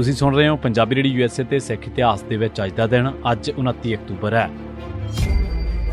ਤੁਸੀਂ ਸੁਣ ਰਹੇ ਹੋ ਪੰਜਾਬੀ ਰੇਡੀ ਯੂਐਸਏ ਤੇ ਸਿੱਖ ਇਤਿਹਾਸ ਦੇ ਵਿੱਚ ਅੱਜ ਦਾ ਦਿਨ, ਅੱਜ 29 ਅਕਤੂਬਰ ਹੈ।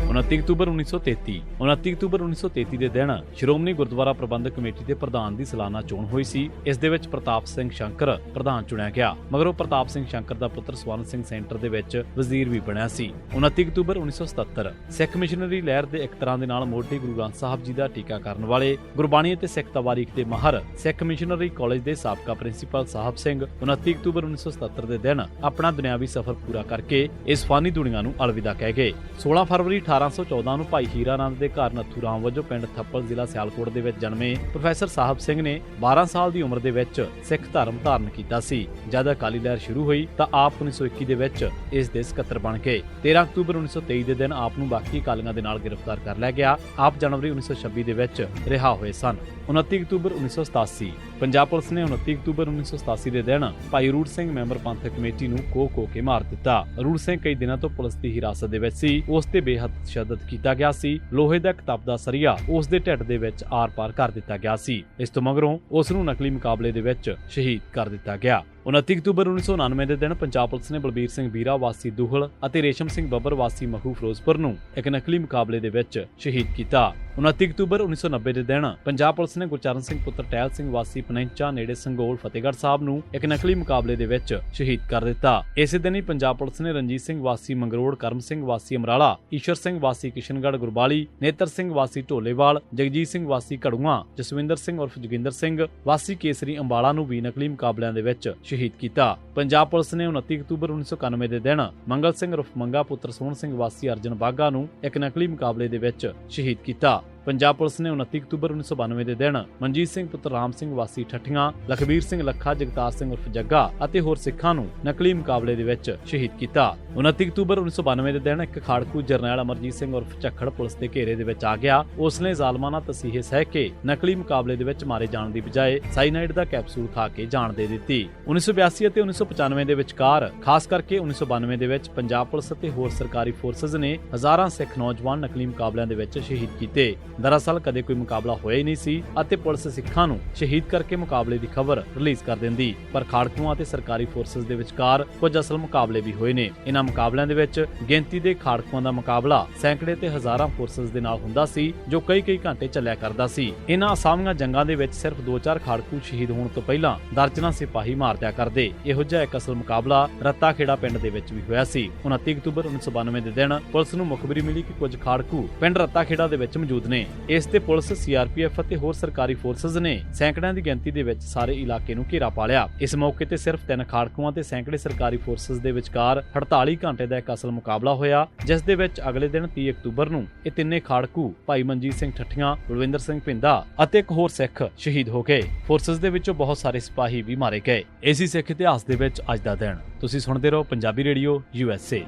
29 ਅਕਤੂਬਰ 1933 29 ਅਕਤੂਬਰ 1933 ਦੇ ਦਿਨ ਸ਼੍ਰੋਮਣੀ ਗੁਰਦੁਆਰਾ ਪ੍ਰਬੰਧਕ ਕਮੇਟੀ ਦੇ ਪ੍ਰਧਾਨ ਦੀ ਸਾਲਾਨਾ ਚੋਣ ਹੋਈ ਸੀ। ਇਸ ਦੇ ਵਿੱਚ ਪ੍ਰਤਾਪ ਸਿੰਘ ਸ਼ੰਕਰ ਪ੍ਰਧਾਨ ਚੁਣਿਆ ਗਿਆ। ਮਗਰੋਂ ਪ੍ਰਤਾਪ ਸਿੰਘ ਸ਼ੰਕਰ ਦਾ ਪੁੱਤਰ ਸਵਰਨ ਸਿੰਘ ਸੈਂਟਰ ਦੇ ਵਿੱਚ ਵਜ਼ੀਰ ਵੀ ਬਣਿਆ ਸੀ। 29 ਅਕਤੂਬਰ 1977 ਸਿੱਖ ਮਿਸ਼ਨਰੀ ਲਹਿਰ ਦੇ ਇੱਕ ਤਰ੍ਹਾਂ ਦੇ ਨਾਲ ਮੋਢੀ ਗੁਰੂ ਗ੍ਰੰਥ ਸਾਹਿਬ ਜੀ ਦਾ ਟੀਕਾ ਕਰਨ ਵਾਲੇ ਗੁਰਬਾਣੀ ਅਤੇ ਸਿੱਖ ਤਵਾਰੀਖ ਦੇ ਮਾਹਰ ਸਿੱਖ ਮਿਸ਼ਨਰੀ ਕਾਲਜ ਦੇ ਸਾਬਕਾ ਪ੍ਰਿੰਸੀਪਲ ਸਾਹਿਬ ਸਿੰਘ 29 ਅਕਤੂਬਰ 1977 ਦੇ ਦਿਨ ਆਪਣਾ ਦੁਨਿਆਵੀ ਸਫ਼ਰ ਪੂਰਾ ਕਰਕੇ ਇਸ ਫਾਨੀ ਦੁਨੀਆ ਨੂੰ ਅਲਵਿਦਾ ਕਹਿ ਗਏ। 16 ਫਰਵਰੀ 1814 ਨੂੰ ਭਾਈ ਹੀਰਾ ਦੇ ਘਰ ਨੱਥੂ ਰਾਮ ਵਜੋਂ ਪਿੰਡ ਥੱਪਲ ਜ਼ਿਲ੍ਹਾ ਸਿਆਲਕੋਟ ਦੇ ਵਿੱਚ ਜਨਮੇ ਪ੍ਰੋਫੈਸਰ ਸਾਹਿਬ ਸਿੰਘ ਨੇ 12 ਸਾਲ ਦੀ ਉਮਰ ਦੇ ਵਿੱਚ ਸਿੱਖ ਧਰਮ ਧਾਰਨ ਕੀਤਾ ਸੀ। ਜਦ ਅਕਾਲੀ ਲਹਿਰ ਸ਼ੁਰੂ ਹੋਈ ਤਾਂ ਆਪ 1921 ਦੇ ਵਿੱਚ ਇਸ ਦੇ ਸਕੱਤਰ ਬਣ ਗਏ 13 ਅਕਤੂਬਰ 1923 ਦੇ ਦਿਨ ਆਪ ਨੂੰ ਬਾਕੀ ਅਕਾਲੀਆਂ ਦੇ ਨਾਲ ਗ੍ਰਿਫਤਾਰ ਕਰ ਲਿਆ ਗਿਆ। ਆਪ ਜਨਵਰੀ 1926 ਦੇ ਵਿੱਚ ਰਿਹਾ ਹੋਏ ਸਨ। 29 ਅਕਤੂਬਰ 1987 ਪੰਜਾਬ ਪੁਲਿਸ ਨੇ 29 ਅਕਤੂਬਰ 1987 ਦੇ ਦਿਨ ਭਾਈ ਰੂੜ ਸਿੰਘ ਮੈਂਬਰ ਪੰਥਕ ਕਮੇਟੀ ਨੂੰ ਕੋਹ ਕੋਹ ਕੇ ਮਾਰ ਦਿੱਤਾ। ਰੂੜ ਸਿੰਘ ਕਈ ਦਿਨਾਂ ਤੋਂ ਪੁਲਿਸ ਦੀ ਹਿਰਾਸਤ ਦੇ ਵਿੱਚ ਸੀ। ਉਸ ਤੇ ਬੇਹੱਦ ਤਸ਼ੱਦਦ ਕੀਤਾ ਗਿਆ ਸੀ। ਲੋਹੇ ਦਾ ਕਿਤਾਬ ਦਾ ਸਰੀਆ ਉਸ ਦੇ ਢਿੱਡ ਦੇ ਵਿੱਚ ਆਰ-ਪਾਰ ਕਰ ਦਿੱਤਾ ਗਿਆ ਸੀ। ਇਸ ਤੋਂ ਮਗਰੋਂ ਉਸ ਨੂੰ ਨਕਲੀ ਮੁਕਾਬਲੇ ਦੇ ਵਿੱਚ ਸ਼ਹੀਦ ਕਰ ਦਿੱਤਾ ਗਿਆ। 29 ਅਕਤੂਬਰ 1999 ਦੇ ਦਿਨ ਪੰਜਾਬ ਪੁਲਿਸ ਨੇ ਬਲਬੀਰ ਸਿੰਘ ਵੀਰਾ, ਵਾਸੀ ਦੁਹਲ ਅਤੇ ਰੇਸ਼ਮ ਸਿੰਘ ਬੱਬਰ, ਵਾਸੀ ਮਹੂ ਫਿਰੋਜ਼ਪੁਰ ਨੂੰ ਇੱਕ ਨਕਲੀ ਮੁਕਾਬਲੇ ਦੇ ਵਿੱਚ ਸ਼ਹੀਦ ਕੀਤਾ। 29 ਅਕਤੂਬਰ 1990 ਦੇ ਦਿਨ ਪੰਜਾਬ ਪੁਲਿਸ ਨੇ ਗੁਰਚਰਨ ਸਿੰਘ ਪੁੱਤਰ ਟਹਿਲ ਸਿੰਘ, ਵਾਸੀ ਪਨੈਂਚਾ ਨੇੜੇ ਸੰਗੋਲ ਫਤਿਹਗੜ੍ਹ ਸਾਹਿਬ ਨੂੰ ਇੱਕ ਨਕਲੀ ਮੁਕਾਬਲੇ ਦੇ ਵਿੱਚ ਸ਼ਹੀਦ ਕਰ ਦਿੱਤਾ। ਇਸੇ ਦਿਨ ਹੀ ਪੰਜਾਬ ਪੁਲਿਸ ਨੇ ਰਣਜੀਤ ਸਿੰਘ, ਵਾਸੀ ਮੰਗਰੋੜ, ਕਰਮ ਸਿੰਘ, ਵਾਸੀ ਅਮਰਾਲਾ, ਈਸ਼ਰ ਸਿੰਘ, ਵਾਸੀ ਕਿਸ਼ਨਗੜ੍ਹ, ਗੁਰਬਾਲੀ, ਨੇਤਰ ਸਿੰਘ, ਵਾਸੀ ਢੋਲੇਵਾਲ, ਜਗਜੀਤ ਸਿੰਘ, ਵਾਸੀ ਘੜੂਆਂ, ਜਸਵਿੰਦਰ ਸਿੰਘ ਉਰਫ ਜੋਗਿੰਦਰ ਸਿੰਘ, ਵਾਸੀ ਕੇਸਰੀ ਅੰਬਾਲਾ ਨੂੰ ਵੀ ਨਕਲੀ ਮੁਕਾਬਲਿਆਂ ਦੇ ਵਿੱਚ ਸ਼ਹੀਦ ਕੀਤਾ। ਪੰਜਾਬ ਪੁਲਿਸ ਨੇ 29 ਅਕਤੂਬਰ 1991 ਦੇ ਦਿਨ ਮੰਗਲ ਸਿੰਘ ਉਰਫ ਮੰਗਾ ਪੁੱਤਰ ਸੋਹਣ ਸਿੰਘ ਵਾਸੀ ਅਰਜਨ ਬਾਗਾ ਨੂੰ ਇੱਕ ਨਕਲੀ ਮੁਕਾਬਲੇ ਦੇ ਵਿੱਚ ਸ਼ਹੀਦ ਕੀਤਾ। ਪੰਜਾਬ ਪੁਲਿਸ ਨੇ 29 ਅਕਤੂਬਰ 1992 ਦੇ ਦਿਨ ਮਨਜੀਤ ਸਿੰਘ ਪੁੱਤਰ ਰਾਮ ਸਿੰਘ ਵਾਸੀ ਠੱਠੀਆਂ, ਲਖਬੀਰ ਸਿੰਘ ਲੱਖਾ, ਜਗਤਾਰ ਸਿੰਘ ਉਰਫ ਜੱਗਾ ਅਤੇ ਹੋਰ ਸਿੱਖਾਂ ਨੂੰ ਨਕਲੀ ਮੁਕਾਬਲੇ ਦੇ ਵਿੱਚ ਸ਼ਹੀਦ ਕੀਤਾ। 29 ਅਕਤੂਬਰ 1992 ਦੇ ਦਿਨ ਇੱਕ ਖਾੜਕੂ ਜਰਨੈਲ ਅਮਰਜੀਤ ਸਿੰਘ ਉਰਫ ਝੱਖੜ ਪੁਲਿਸ ਦੇ ਘੇਰੇ ਦੇ ਵਿੱਚ ਆ ਗਿਆ। ਉਸ ਨੇ ਜ਼ਾਲਮਾਨਾ ਤਸੀਹੇ ਸਹਿ ਕੇ ਨਕਲੀ ਮੁਕਾਬਲੇ ਦੇ ਵਿੱਚ ਮਾਰੇ ਜਾਣ ਦੀ ਬਜਾਏ ਸਾਈਨਾਈਡ ਦਾ ਕੈਪਸੂਲ ਖਾ ਕੇ ਜਾਨ ਦੇ ਦਿੱਤੀ। 1982 ਅਤੇ 1995 ਦੇ ਵਿਚਕਾਰ, ਖਾਸ ਕਰਕੇ 1992 ਦੇ ਵਿੱਚ ਪੰਜਾਬ ਪੁਲਿਸ ਅਤੇ ਹੋਰ ਸਰਕਾਰੀ ਫੋਰਸਸ ਨੇ ਹਜ਼ਾਰਾਂ ਸਿੱਖ ਨੌਜਵਾਨ ਨਕਲੀ ਮੁਕਾਬਲਿਆਂ ਦੇ ਵਿੱਚ ਸ਼ਹੀਦ ਕੀਤੇ। ਦਰਅਸਲ ਕਦੇ ਕੋਈ ਮੁਕਾਬਲਾ ਹੋਇਆ ਹੀ ਨਹੀਂ ਸੀ ਅਤੇ ਪੁਲਿਸ ਸਿੱਖਾਂ ਨੂੰ ਸ਼ਹੀਦ ਕਰਕੇ ਮੁਕਾਬਲੇ ਦੀ ਖਬਰ ਰਿਲੀਜ਼ ਕਰ ਦਿੰਦੀ। ਪਰ ਖਾੜਕੂਆਂ ਅਤੇ ਸਰਕਾਰੀ ਫੋਰਸਸ ਦੇ ਵਿਚਕਾਰ ਕੁਝ ਅਸਲ ਮੁਕਾਬਲੇ ਵੀ ਹੋਏ ਨੇ। ਇਹਨਾਂ ਮੁਕਾਬਲਿਆਂ ਦੇ ਵਿੱਚ ਗਿਣਤੀ ਦੇ ਖਾੜਕੂਆਂ ਦਾ ਮੁਕਾਬਲਾ ਸੈਂਕੜੇ ਤੇ ਹਜ਼ਾਰਾਂ ਫੋਰਸਸ ਦੇ ਨਾਲ ਹੁੰਦਾ ਸੀ, ਜੋ ਕਈ ਕਈ ਘੰਟੇ ਚੱਲਿਆ ਕਰਦਾ ਸੀ। ਇਹਨਾਂ ਅਸਾਮੀਆਂ ਜੰਗਾਂ ਦੇ ਵਿੱਚ ਸਿਰਫ 2-4 ਖਾੜਕੂ ਸ਼ਹੀਦ ਹੋਣ ਤੋਂ ਪਹਿਲਾਂ ਦਰਜਨਾਂ ਸਿਪਾਹੀ ਮਾਰ ਦਿਆ ਕਰਦੇ। ਇਹੋ ਜਿਹਾ ਇੱਕ ਅਸਲ ਮੁਕਾਬਲਾ ਰੱਤਾਖੇੜਾ ਪਿੰਡ ਦੇ ਵਿੱਚ ਵੀ ਹੋਇਆ ਸੀ। 29 ਅਕਤੂਬਰ 1992 ਦੇ ਦਿਨ ਪੁਲਿਸ ਨੂੰ ਮੁਖਬਰੀ ਮਿਲੀ ਕਿ ਕੁਝ ਖਾੜਕੂ ਪਿੰਡ ਰੱਤਾਖੇੜਾ ਦੇ ਵਿੱਚ ਮੌਜੂਦ ਨੇ। ਇਸ ਤੇ ਪੁਲਿਸ ਸੀਆਰਪੀਐਫ ਅਤੇ ਹੋਰ ਸਰਕਾਰੀ ਫੋਰਸਸ ਨੇ ਸੈਂਕੜਿਆਂ ਦੀ ਗਿਣਤੀ ਦੇ ਵਿੱਚ ਸਾਰੇ ਇਲਾਕੇ ਨੂੰ ਘੇਰਾ ਪਾ ਲਿਆ। ਇਸ ਮੌਕੇ ਤੇ ਸਿਰਫ ਤਿੰਨ ਖਾੜਕੂਆਂ ਤੇ ਸੈਂਕੜੇ ਸਰਕਾਰੀ ਫੋਰਸਸ ਦੇ ਵਿਚਕਾਰ 48 ਘੰਟੇ ਦਾ ਇੱਕ ਅਸਲ ਮੁਕਾਬਲਾ ਹੋਇਆ, ਜਿਸ ਦੇ ਵਿੱਚ ਅਗਲੇ ਦਿਨ 30 ਅਕਤੂਬਰ ਨੂੰ ਇਹ ਤਿੰਨੇ ਖਾੜਕੂ ਭਾਈ ਮਨਜੀਤ ਸਿੰਘ ਠੱਠੀਆਂ, ਬਲਵਿੰਦਰ ਸਿੰਘ ਪਿੰਦਾ ਅਤੇ ਇੱਕ ਹੋਰ ਸਿੱਖ ਸ਼ਹੀਦ ਹੋ ਗਏ। ਫੋਰਸਸ ਦੇ ਵਿੱਚੋਂ ਬਹੁਤ ਸਾਰੇ ਸਿਪਾਹੀ ਵੀ ਮਾਰੇ ਗਏ। ਇਸੇ ਸਿੱਖ ਇਤਿਹਾਸ ਦੇ ਵਿੱਚ ਅੱਜ ਦਾ ਦਿਨ। ਤੁਸੀਂ ਸੁਣਦੇ ਰਹੋ ਪੰਜਾਬੀ ਰੇਡੀਓ ਯੂਐਸਏ